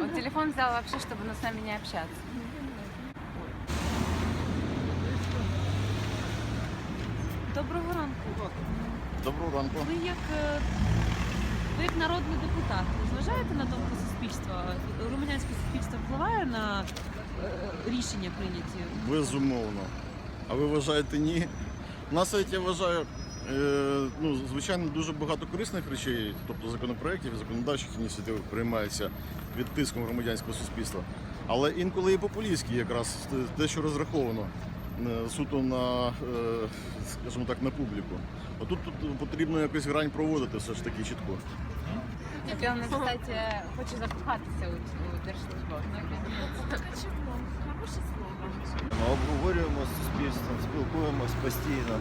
Он телефон взял вообще, чтобы ну, с нами не общаться. Доброго ранку. Доброго ранку. Ви як, е, ви як народний депутат зважаєте на думку суспільства? Громадянське суспільство впливає на е, рішення прийняті? Безумовно. А ви вважаєте ні? У нас навіть я вважаю, е, ну, звичайно, дуже багато корисних речей, тобто законопроєктів, законодавчих ініціатив приймається під тиском громадянського суспільства. Але інколи і популістські якраз те, що розраховано е, суто на, е, скажімо так, на публіку. Отут тут потрібно якось грань проводити все ж таки чітко. Он, кстати, хоче закохатися у, у держслужбовців. Ми обговорюємо з суспільством, спілкуємось постійно.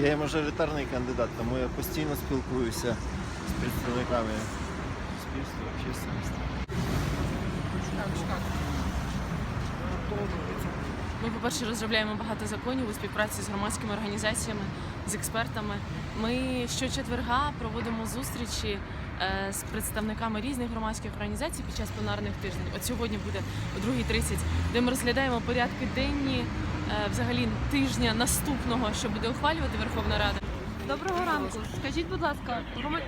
Я є мажоритарний кандидат, тому я постійно спілкуюся з представниками суспільства, общественності. Ми, по-перше, розробляємо багато законів у співпраці з громадськими організаціями, з експертами. Ми щочетверга проводимо зустрічі е, з представниками різних громадських організацій під час пленарних тижнів. От сьогодні буде о 2.30, де ми розглядаємо порядки денні е, взагалі тижня наступного, що буде ухвалювати Верховна Рада. Доброго ранку. Скажіть, будь ласка, грома-